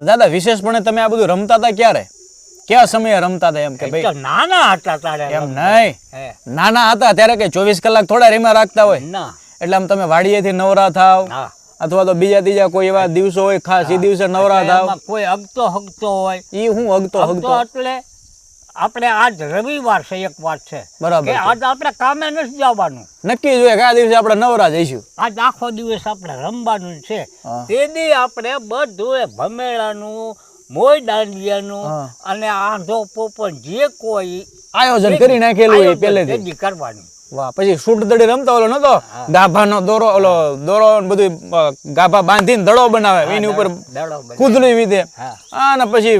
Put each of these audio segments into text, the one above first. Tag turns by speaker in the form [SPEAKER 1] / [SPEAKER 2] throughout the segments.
[SPEAKER 1] દાદા વિશેષપણે તમે આ બધું રમતા હતા ક્યારે? કયા સમયે રમતા હતા એમ કે ભાઈ?
[SPEAKER 2] નાના હતા તારે
[SPEAKER 1] એમ નહીં. નાના હતા ત્યારે કે ચોવીસ કલાક થોડા રેમાં રાખતા હોય?
[SPEAKER 2] ના.
[SPEAKER 1] એટલે આમ તમે વાડીએથી નવરા થાવ અથવા તો બીજા ત્રીજા કોઈ એવા દિવસો હોય ખાસ એ દિવસે નવરા થાવ.
[SPEAKER 2] કોઈ હગતો હગતો હોય.
[SPEAKER 1] ઈ હું હગતો
[SPEAKER 2] હગતો. એટલે આપણે આજ રવિવાર છે એક વાત છે.
[SPEAKER 1] બરાબર
[SPEAKER 2] આજ આપણે કામે નથી જવાનું.
[SPEAKER 1] નક્કી જોઈએ કયા દિવસે આપણે નવરા જઈશું.
[SPEAKER 2] આજ આખો દિવસ આપણે રમવાનું છે. તે દી આપણે બધું ભમેળાનું મોય દાંડિયાનું અને આંધો પોપન જે કોઈ
[SPEAKER 1] આયોજન કરી નાખેલું હોય
[SPEAKER 2] આયોજન
[SPEAKER 1] પહેલેથી.
[SPEAKER 2] કરવાનું.
[SPEAKER 1] વાહ પછી સૂટ દડી રમતા ઓલો નતો? ગાભાનો દોરો ઓલો દોરો બધું ગાભા બાંધીને દડો બનાવે એની ઉપર કૂદલી વીધે અને પછી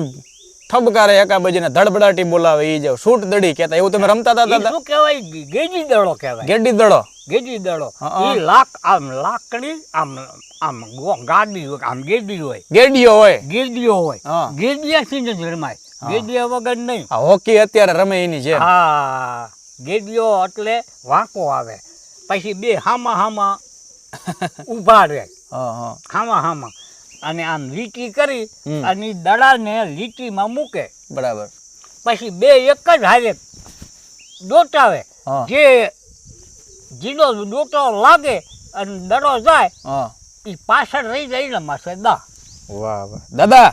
[SPEAKER 1] ઠબકારે એકાબીજીને ધડબડાટી બોલાવે ઈ જાવ શૂટ દડી કહેતા એવું તમે રમતા હતા દાદા
[SPEAKER 2] શું કહેવાય? ગેડી દડો કહેવાય.
[SPEAKER 1] ગેડી દડો?
[SPEAKER 2] ગેડી દડો. ઈ લાક આમ લાકડી આમ આમ ગાડી હોય આમ ગેડી હોય.
[SPEAKER 1] ગેડીઓ હોય?
[SPEAKER 2] ગેડીઓ હોય. ગેડિયા જ રમાય. ગેડિયા વગર નહીં.
[SPEAKER 1] હોકી અત્યારે રમે એની છે
[SPEAKER 2] હા. ગેડીઓ એટલે વાંકો આવે. પછી બે હામા હામા ઊભા રહે.
[SPEAKER 1] હા હા.
[SPEAKER 2] હામા હામા. અને આમ લીટી કરી અને દડાને લીટીમાં મૂકે.
[SPEAKER 1] બરાબર.
[SPEAKER 2] પછી બે એક જ હારે દોટાવે. જે જીડો દોટો લાગે અને દડો જાય એ પાછળ રહી જાય ને માસે દા.
[SPEAKER 1] વાહ વાહ. દાદા!